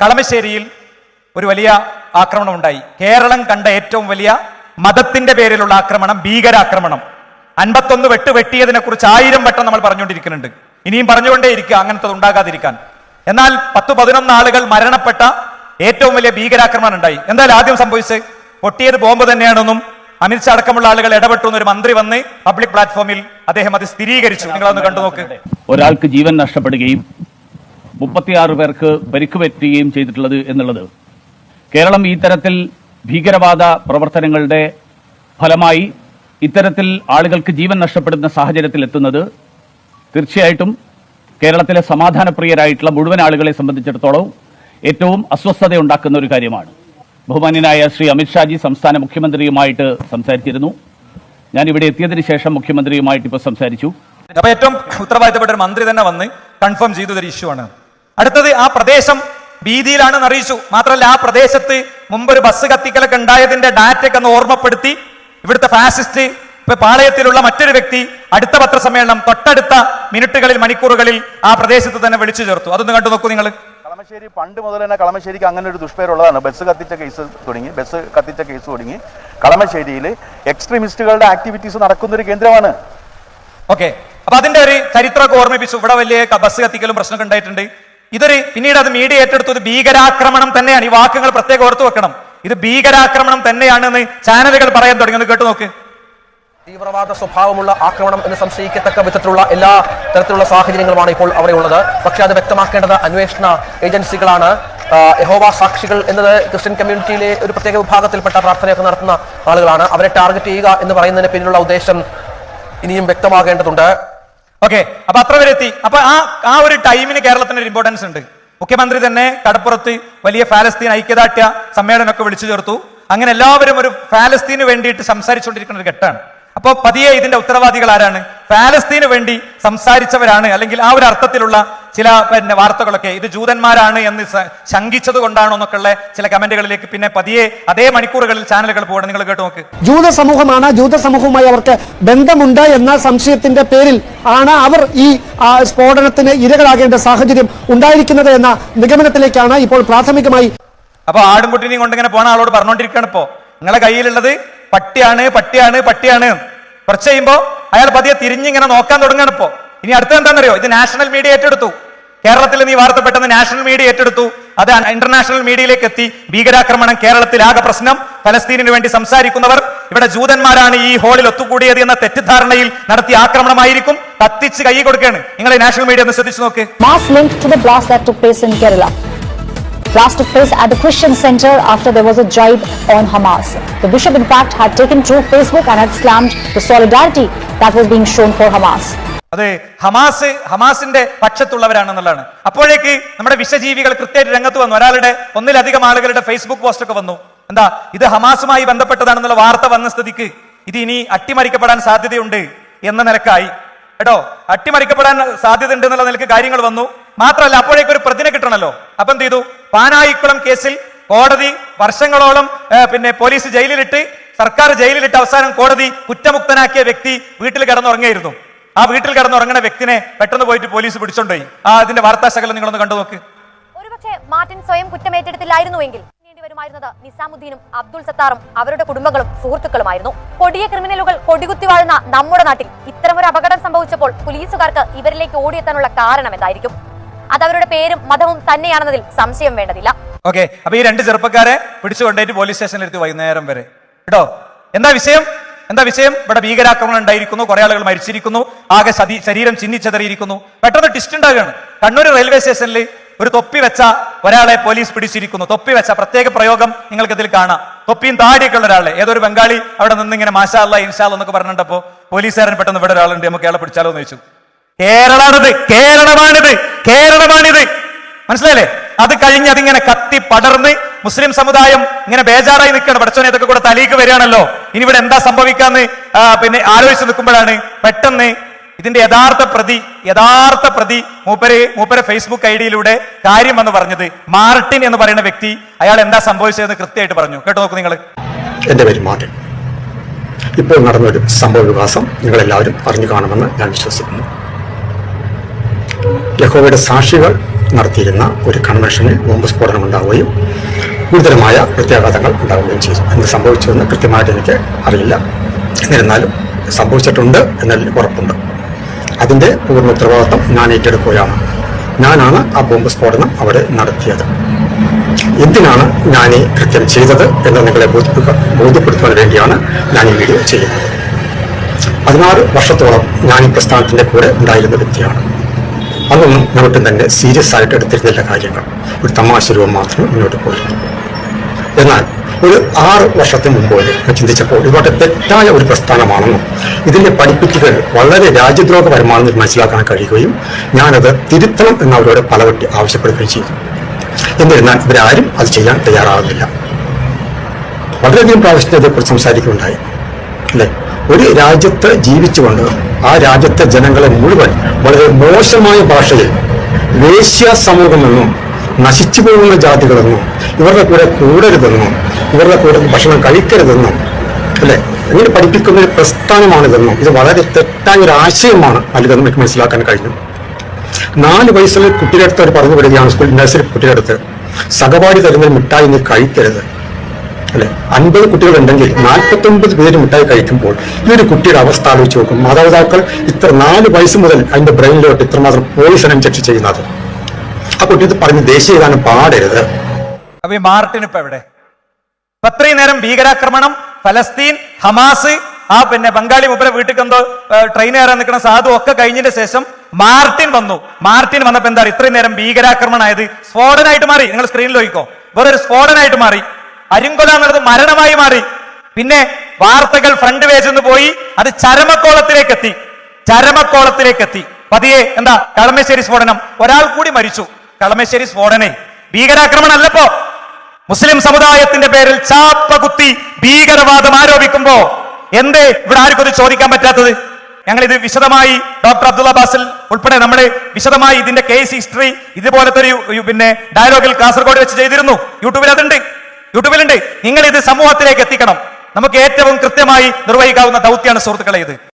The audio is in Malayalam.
കളമശ്ശേരിയിൽ ഒരു വലിയ ആക്രമണം ഉണ്ടായി കേരളം കണ്ട ഏറ്റവും വലിയ മതത്തിന്റെ പേരിലുള്ള ആക്രമണം ഭീകരാക്രമണം. അൻപത്തൊന്ന് വെട്ട് വെട്ടിയതിനെ കുറിച്ച് ആയിരം വട്ടം നമ്മൾ പറഞ്ഞുകൊണ്ടിരിക്കുന്നുണ്ട്. ഇനിയും പറഞ്ഞുകൊണ്ടേ ഇരിക്കുക അങ്ങനത്തെ ഉണ്ടാകാതിരിക്കാൻ. എന്നാൽ പത്ത് പതിനൊന്ന് ആളുകൾ മരണപ്പെട്ട ഏറ്റവും വലിയ ഭീകരാക്രമണം ഉണ്ടായി. എന്തായാലും ആദ്യം സംഭവിച്ചത് പൊട്ടിയത് ബോംബ് തന്നെയാണെന്നും അമിത്ഷാ അടക്കമുള്ള ആളുകൾ ഇടപെട്ടു ഒരു മന്ത്രി വന്ന് പബ്ലിക് പ്ലാറ്റ്ഫോമിൽ അദ്ദേഹം അത് സ്ഥിരീകരിച്ചു. നിങ്ങളൊന്ന് കണ്ടു നോക്ക്. ഒരാൾക്ക് ജീവൻ നഷ്ടപ്പെടുകയും മുപ്പത്തിയാറ് പേർക്ക് പരിക്ക് പറ്റുകയും ചെയ്തിട്ടുള്ളത് എന്നുള്ളത്. കേരളം ഈ തരത്തിൽ ഭീകരവാദ പ്രവർത്തനങ്ങളുടെ ഫലമായി ഇത്തരത്തിൽ ആളുകൾക്ക് ജീവൻ നഷ്ടപ്പെടുന്ന സാഹചര്യത്തിൽ എത്തുന്നത് തീർച്ചയായിട്ടും കേരളത്തിലെ സമാധാനപ്രിയരായിട്ടുള്ള മുഴുവൻ ആളുകളെ സംബന്ധിച്ചിടത്തോളം ഏറ്റവും അസ്വസ്ഥതയുണ്ടാക്കുന്ന ഒരു കാര്യമാണ്. ബഹുമാന്യനായ ശ്രീ അമിത്ഷാജി സംസ്ഥാന മുഖ്യമന്ത്രിയുമായിട്ട് സംസാരിച്ചിരുന്നു. ഞാൻ ഇവിടെ എത്തിയതിനു ശേഷം മുഖ്യമന്ത്രിയുമായിട്ട് ഇപ്പോൾ സംസാരിച്ചു. അപ്പൊ ഏറ്റവും ഉത്തരവാദിത്തപ്പെട്ട ഒരു മന്ത്രി തന്നെ വന്ന് കൺഫേം ചെയ്തൊരു ഇഷ്യൂ ആണ്. അടുത്തത് ആ പ്രദേശം ഭീതിയിലാണെന്ന് അറിയിച്ചു. മാത്രമല്ല ആ പ്രദേശത്ത് മുമ്പ് ഒരു ബസ് കത്തിക്കലൊക്കെ ഉണ്ടായതിന്റെ ഡാറ്റയൊക്കെ ഒന്ന് ഓർമ്മപ്പെടുത്തി. ഇവിടുത്തെ ഫാസിസ്റ്റ് ഇപ്പൊ പാളയത്തിലുള്ള മറ്റൊരു വ്യക്തി അടുത്ത പത്രസമ്മേളനം തൊട്ടടുത്ത മിനിറ്റുകളിൽ മണിക്കൂറുകളിൽ ആ പ്രദേശത്ത് തന്നെ വിളിച്ചു ചേർത്തു. അതൊന്ന് കണ്ടു നോക്കൂ നിങ്ങൾ കളമശ്ശേരി പണ്ട് മുതൽ തന്നെ കളമശ്ശേരിക്ക് അങ്ങനെ ഒരു ദുഷ്പേരുള്ളതാണ്. ബസ് കത്തിച്ച കേസ് തുടങ്ങി. ബസ് കത്തിച്ച കേസ് തുടങ്ങി. കളമശ്ശേരിയിൽ എക്സ്ട്രീമിസ്റ്റുകളുടെ ആക്ടിവിറ്റീസ് നടക്കുന്ന ഒരു കേന്ദ്രമാണ്. ഓക്കെ. അപ്പൊ അതിന്റെ ഒരു ചരിത്രമൊക്കെ ഓർമ്മിപ്പിച്ചു. ഇവിടെ വലിയ ബസ് കത്തിക്കലും പ്രശ്നമൊക്കെ ഉണ്ടായിട്ടുണ്ട്. ഇതൊരു പിന്നീട് അത് മീഡിയ ഏറ്റെടുത്തത് ഭീകരാക്രമണം തന്നെയാണ്. ഈ വാക്കുകൾ പ്രത്യേകം ഓർത്തു വെക്കണം. ഇത് ഭീകരാക്രമണം തന്നെയാണെന്ന് ചാനലുകൾ പറയാൻ തുടങ്ങി. കേട്ടു നോക്ക്. തീവ്രവാദ സ്വഭാവമുള്ള ആക്രമണം എന്ന് സംശയിക്കത്തക്ക വിധത്തിലുള്ള എല്ലാ തരത്തിലുള്ള സാഹചര്യങ്ങളുമാണ് ഇപ്പോൾ അവിടെ ഉള്ളത്. പക്ഷേ അത് വ്യക്തമാക്കേണ്ടത് അന്വേഷണ ഏജൻസികളാണ്. യഹോവ സാക്ഷികൾ എന്നത് ക്രിസ്ത്യൻ കമ്മ്യൂണിറ്റിയിലെ ഒരു പ്രത്യേക വിഭാഗത്തിൽപ്പെട്ട പ്രാർത്ഥനയൊക്കെ നടത്തുന്ന ആളുകളാണ്. അവരെ ടാർഗറ്റ് ചെയ്യുക എന്ന് പറയുന്നതിന് പിന്നിലുള്ള ഉദ്ദേശം ഇനിയും വ്യക്തമാകേണ്ടതുണ്ട്. ഓക്കെ അപ്പൊ അത്ര വരെ എത്തി. അപ്പൊ ആ ആ ഒരു ടൈമിന് കേരളത്തിന് ഒരു ഇമ്പോർട്ടൻസ് ഉണ്ട്. മുഖ്യമന്ത്രി തന്നെ കടപ്പുറത്ത് വലിയ ഫാലസ്തീൻ ഐക്യദാർഢ്യ സമ്മേളനമൊക്കെ വിളിച്ചു ചേർത്തു. അങ്ങനെ എല്ലാവരും ഒരു ഫാലസ്തീന് വേണ്ടിയിട്ട് സംസാരിച്ചുകൊണ്ടിരിക്കുന്ന ഒരു ഘട്ടമാണ്. അപ്പോൾ പതിയെ ഇതിന്റെ ഉത്തരവാദികൾ ആരാണ്? ഫാലസ്തീന് വേണ്ടി സംസാരിച്ചവരാണ്. അല്ലെങ്കിൽ ആ ഒരു അർത്ഥത്തിലുള്ള ചില പിന്നെ വാർത്തകളൊക്കെ ഇത് ജൂതന്മാരാണ് എന്ന് ശങ്കിച്ചത് കൊണ്ടാണോ എന്നൊക്കെയുള്ള ചില കമന്റുകളിലേക്ക് പിന്നെ പതിയെ അതേ മണിക്കൂറുകളിൽ ചാനലുകൾ പോകണം നിങ്ങൾ കേട്ട് നോക്ക്. ജൂത സമൂഹമാണ് ജൂത സമൂഹവുമായി അവർക്ക് ബന്ധമുണ്ട് എന്ന സംശയത്തിന്റെ പേരിൽ ആണ് അവർ ഈ സ്ഫോടനത്തിന് ഇരകളാകേണ്ട സാഹചര്യം ഉണ്ടായിരിക്കുന്നത് എന്ന നിഗമനത്തിലേക്കാണ് ഇപ്പോൾ പ്രാഥമികമായി അപ്പൊ ആടുംകുട്ടിനെയും കൊണ്ട് ഇങ്ങനെ പോണ ആളോട് പറഞ്ഞോണ്ടിരിക്കുകയാണ് ഇപ്പോ. നിങ്ങളെ കയ്യിലുള്ളത് പട്ടിയാണ് പട്ടിയാണ് പട്ടിയാണ്. കുറച്ച് കഴിയുമ്പോ അയാൾ പതിയെ തിരിഞ്ഞിങ്ങനെ നോക്കാൻ തുടങ്ങുകയാണ് ഇപ്പോ. ഇനി അടുത്ത എന്താണെന്നറിയോ? ഇത് നാഷണൽ മീഡിയ ഏറ്റെടുത്തു. കേരളത്തിൽ നീ വാർത്ത പെട്ടെന്ന് നാഷണൽ മീഡിയ ഏറ്റെടുത്തു. അത് ഇന്റർനാഷണൽ മീഡിയയിലേക്ക് എത്തി. ഭീകരാക്രമണം കേരളത്തിൽ ആകെ പ്രശ്നം. ഫലസ്തീനിന് വേണ്ടി സംസാരിക്കുന്നവർ. ഇവിടെ ജൂതന്മാരാണ് ഈ ഹോളിൽ ഒത്തുകൂടിയത് എന്ന തെറ്റിദ്ധാരണയിൽ നടത്തിയ ആക്രമണമായിരിക്കും. കത്തിച്ച് കൈ കൊടുക്കുകയാണ്. നിങ്ങൾ നാഷണൽ മീഡിയ ഒന്ന് ശ്രദ്ധിച്ചു നോക്ക്. Mass link blast that in Kerala Blast took place at the Christian Center after there was a jibe on Hamas. The bishop, in fact, had taken to Facebook and had slammed the solidarity that was being shown for Hamas. അത് ഹമാസ് ഹമാസിന്റെ പക്ഷത്തുള്ളവരാണെന്നുള്ളതാണ്. അപ്പോഴേക്ക് നമ്മുടെ വിശ്വജീവികൾ കൃത്യമായിട്ട് രംഗത്ത് വന്നു. ഒരാളുടെ ഒന്നിലധികം ആളുകളുടെ ഫേസ്ബുക്ക് പോസ്റ്റൊക്കെ വന്നു. എന്താ ഇത് ഹമാസുമായി ബന്ധപ്പെട്ടതാണെന്നുള്ള വാർത്ത വന്ന സ്ഥിതിക്ക് ഇത് ഇനി അട്ടിമറിക്കപ്പെടാൻ സാധ്യതയുണ്ട് എന്ന നിലക്കായി. കേട്ടോ അട്ടിമറിക്കപ്പെടാൻ സാധ്യത ഉണ്ട് എന്നുള്ള നിലയ്ക്ക് കാര്യങ്ങൾ വന്നു. മാത്രമല്ല അപ്പോഴേക്ക് ഒരു പ്രതിനെ കിട്ടണല്ലോ. അപ്പൊ എന്ത് ചെയ്തു? പാനായിക്കുളം കേസിൽ കോടതി വർഷങ്ങളോളം പിന്നെ പോലീസ് ജയിലിലിട്ട് സർക്കാർ ജയിലിലിട്ട് അവസാനം കോടതി കുറ്റമുക്തനാക്കിയ വ്യക്തി വീട്ടിൽ കിടന്നുറങ്ങിയായിരുന്നു. ആ വീട്ടിൽ കിടന്നുറങ്ങുന്ന വ്യക്തിനെ പെട്ടെന്ന് പോയിട്ട് പോലീസ് പിടിച്ചോണ്ടോയി. ആ അതിന്റെ വാർത്താശകലം നിങ്ങളൊന്ന് കണ്ടു നോക്ക്. ഒരുപക്ഷെ മാർട്ടിൻ സ്വയം കുറ്റമേറ്റെടുത്തില്ലായിരുന്നുവെങ്കിൽ വരുമായിരുന്നത് നിസാമുദ്ദീനും അബ്ദുൾ സത്താറും അവരുടെ കുടുംബങ്ങളും സുഹൃത്തുക്കളുമായിരുന്നു. കൊടിയ ക്രിമിനലുകൾ കൊടികുത്തി വാഴുന്ന നമ്മുടെ നാട്ടിൽ ഇത്തരമൊരു അപകടം സംഭവിച്ചപ്പോൾ പോലീസുകാർക്ക് ഇവരിലേക്ക് ഓടിയെത്താനുള്ള കാരണം എന്തായിരിക്കും? അത് അവരുടെ പേരും മതവും തന്നെയാണെന്നതിൽ സംശയം വേണ്ടതില്ല. ഓക്കെ അപ്പൊ ഈ രണ്ട് ചെറുപ്പക്കാരെ പിടിച്ചു കൊണ്ടുപോയിട്ട് പോലീസ് സ്റ്റേഷനിലെത്തി വൈകുന്നേരം വരെ. കേട്ടോ? എന്താ വിഷയം? എന്താ വിഷയം? ഇവിടെ ഭീകരാക്രമണം ഉണ്ടായിരിക്കുന്നു കുറെ ആളുകൾ മരിച്ചിരിക്കുന്നു ആകെ ശരീരം ചിന്നിച്ചെതറിയിരിക്കുന്നു. പെട്ടെന്ന് ടിസ്റ്റ് ഉണ്ടാകുകയാണ് കണ്ണൂർ റെയിൽവേ സ്റ്റേഷനിൽ ഒരു തൊപ്പി വെച്ച ഒരാളെ പോലീസ് പിടിച്ചിരിക്കുന്നു. തൊപ്പി വെച്ച പ്രത്യേക പ്രയോഗം നിങ്ങൾക്ക് ഇതിൽ കാണാം. തൊപ്പിയും താടിയൊക്കെ ഉള്ള ഒരാളെ. ഏതൊരു ബംഗാളി അവിടെ നിന്ന് ഇങ്ങനെ മാഷാ അല്ല ഇൻഷാല്ല എന്നൊക്കെ പറഞ്ഞിട്ടപ്പോ പോലീസുകാരൻ പെട്ടെന്ന് ഇവിടെ ഒരാളുണ്ട്. നമുക്ക് അയാളെ പിടിച്ചാലോ എന്ന് ചോദിച്ചു. കേരളാണിത് കേരളമാണിത് കേരളമാണിത്. മനസ്സിലായില്ലേ? അത് കഴിഞ്ഞ് അതിങ്ങനെ കത്തി പടർന്ന് മുസ്ലിം സമുദായം ഇങ്ങനെ ബേജാറായി നിൽക്കുകയാണ്. പഠിച്ചോനെ ഇതൊക്കെ കൂടെ തലീക്ക് വരികയാണല്ലോ. ഇനി ഇവിടെ എന്താ സംഭവിക്കാന്ന് പിന്നെ ആലോചിച്ച് നിൽക്കുമ്പോഴാണ് പെട്ടെന്ന് ഇതിന്റെ യഥാർത്ഥ പ്രതി യഥാർത്ഥ പ്രതി മൂപ്പര് മൂപ്പര് ഫേസ്ബുക്ക് ഐ ഡിയിലൂടെ കാര്യം എന്ന് പറഞ്ഞത് മാർട്ടിൻ എന്ന് പറയുന്ന വ്യക്തി അയാൾ എന്താ സംഭവിച്ചതെന്ന് കൃത്യമായിട്ട് പറഞ്ഞു. കേട്ടോ നോക്കൂ നിങ്ങൾ എന്റെ പേര് മാർട്ടിൻ. ഇപ്പോൾ നടന്നൊരു സംഭവ വികാസം നിങ്ങളെല്ലാവരും അറിഞ്ഞു കാണുമെന്ന് ഞാൻ വിശ്വസിക്കുന്നു. യഹോവയുടെ സാക്ഷികൾ നടത്തിയിരുന്ന ഒരു കൺവെൻഷനിൽ ബോംബ് സ്ഫോടനം ഉണ്ടാവുകയും ഗുരുതരമായ പ്രത്യാഘാതങ്ങൾ ഉണ്ടാവുകയും ചെയ്തു. എന്ത് സംഭവിച്ചുവെന്ന് കൃത്യമായിട്ട് എനിക്ക് അറിയില്ല. എന്നിരുന്നാലും സംഭവിച്ചിട്ടുണ്ട് എന്നതിൽ ഉറപ്പുണ്ട്. അതിന്റെ പൂർണ ഉത്തരവാദിത്വം ഞാൻ ഏറ്റെടുക്കുകയാണ്. ഞാനാണ് ആ ബോംബ് സ്ഫോടനം അവിടെ നടത്തിയത്. എന്തിനാണ് ഞാൻ ഈ കൃത്യം ചെയ്തത് എന്ന് നിങ്ങളെ ബോധ്യപ്പെടുത്തുവാൻ വേണ്ടിയാണ് ഞാൻ ഈ വീഡിയോ ചെയ്യുന്നത്. പതിനാറ് വർഷത്തോളം ഞാൻ ഈ പ്രസ്ഥാനത്തിന്റെ കൂടെ ഉണ്ടായിരുന്ന വ്യക്തിയാണ്. അതൊന്നും ഞാൻ തന്നെ സീരിയസ് ആയിട്ട് എടുത്തിരുന്നില്ല കാര്യങ്ങൾ. ഒരു തമാശ രൂപം മാത്രമേ മുന്നോട്ട് പോയിരുന്നു. എന്നാൽ ഒരു ആറ് വർഷത്തിന് മുമ്പ് വരെ ചിന്തിച്ചപ്പോൾ ഇത് തെറ്റായ ഒരു പ്രസ്ഥാനമാണെന്നും ഇതിന്റെ പഠിപ്പിക്കലുകൾ വളരെ രാജ്യദ്രോഹപരമാണെന്ന് മനസ്സിലാക്കാൻ കഴിയുകയും ഞാനത് തിരുത്തണം എന്ന് അവരോട് പലവട്ടി ആവശ്യപ്പെടുകയും ചെയ്തു. എന്നിരുന്നാൽ ഇവരാരും അത് ചെയ്യാൻ തയ്യാറാകുന്നില്ല. വളരെയധികം പ്രാവശ്യം ഇതേക്കുറിച്ച് സംസാരിക്കുകയുണ്ടായി. അല്ലെ? ഒരു രാജ്യത്ത് ജീവിച്ചുകൊണ്ട് ആ രാജ്യത്തെ ജനങ്ങളെ മുഴുവൻ വളരെ മോശമായ ഭാഷയിൽ വേശ്യ സമൂഹമെന്നും നശിച്ചു പോകുന്ന ജാതികളെന്നും ഇവരുടെ കൂടെ കൂടരുതെന്നും ഇവരുടെ കൂടെ ഭക്ഷണം കഴിക്കരുതെന്നും അല്ലെ? ഇങ്ങനെ പഠിപ്പിക്കുന്ന ഒരു പ്രസ്ഥാനമാണിതെന്നും. ഇത് വളരെ തെറ്റായ ഒരു ആശയമാണ് അതിലെന്ന് എനിക്ക് മനസ്സിലാക്കാൻ കഴിഞ്ഞു നാല് വയസ്സിൽ കുട്ടിയുടെ അടുത്ത് അവർ പറഞ്ഞു വിടുകയാണ് സ്കൂൾ നഴ്സറി കുട്ടിയുടെ അടുത്ത് സഹപാഠി തരുന്ന മിഠായി നീ കഴിക്കരുത്. അല്ലെ? അൻപത് കുട്ടികളുണ്ടെങ്കിൽ നാൽപ്പത്തി ഒമ്പത് പേര് മിഠായി കഴിക്കുമ്പോൾ ഈ ഒരു കുട്ടിയുടെ അവസ്ഥ ആലോചിച്ച് നോക്കും. മാതാപിതാക്കൾ ഇത്ര നാല് വയസ്സ് മുതൽ അതിന്റെ ബ്രെയിനിലോട്ട് ഇത്രമാത്രം പോയിസൺ ഇഞ്ചക്ഷൻ ചെയ്യുന്നത്. ആ കുട്ടിയത് പറഞ്ഞ് ദേശീയ ഗാനം പാടരുത്. അപ്പൊ മാർട്ടിൻ ഇപ്പൊ എവിടെ? അത്രയും നേരം ഭീകരാക്രമണം ഫലസ്തീൻ ഹമാസ് ആ പിന്നെ ബംഗാളി മുപ്പരെ വീട്ടിൽ എന്തോ ട്രെയിൻ കയറാൻ നിൽക്കുന്ന സാധു ഒക്കെ കഴിഞ്ഞതിന് ശേഷം മാർട്ടിൻ വന്നു. മാർട്ടിൻ വന്നപ്പോ എന്താ ഇത്രയും നേരം ഭീകരാക്രമണമായത്. സ്ഫോടനായിട്ട് മാറി. നിങ്ങൾ സ്ക്രീനിൽ നോക്കിക്കോ. വേറൊരു സ്ഫോടനായിട്ട് മാറി. അരിങ്കൊല എന്നുള്ളത് മരണമായി മാറി. പിന്നെ വാർത്തകൾ ഫ്രണ്ട് പേജിൽ നിന്ന് പോയി. അത് ചരമക്കോളത്തിലേക്ക് എത്തി ചരമക്കോളത്തിലേക്ക് എത്തി പതിയെ എന്താ? കളമശ്ശേരി സ്ഫോടനം. ഒരാൾ കൂടി മരിച്ചു. കളമശ്ശേരി സ്ഫോടനെ. ഭീകരാക്രമണം അല്ലപ്പോ മുസ്ലിം സമുദായത്തിന്റെ പേരിൽ ചാപ്പ കുത്തി ഭീകരവാദം ആരോപിക്കുമ്പോ എന്തേ ഇവിടെ ആർക്കും ഇത് ചോദിക്കാൻ പറ്റാത്തത്? ഞങ്ങൾ ഇത് വിശദമായി ഡോക്ടർ അബ്ദുള്ള ബാസിൽ ഉൾപ്പെടെ നമ്മൾ വിശദമായി ഇതിന്റെ കേസ് ഹിസ്റ്ററി ഇതുപോലത്തെ ഒരു പിന്നെ ഡയലോഗിൽ കാസർഗോഡ് വെച്ച് ചെയ്തിരുന്നു. യൂട്യൂബിൽ അതുണ്ട്. യൂട്യൂബിലുണ്ട്. നിങ്ങൾ ഇത് സമൂഹത്തിലേക്ക് എത്തിക്കണം. നമുക്ക് ഏറ്റവും കൃത്യമായി നിർവഹിക്കാവുന്ന ദൗത്യമാണ് സുഹൃത്തുക്കളെ ഇത്.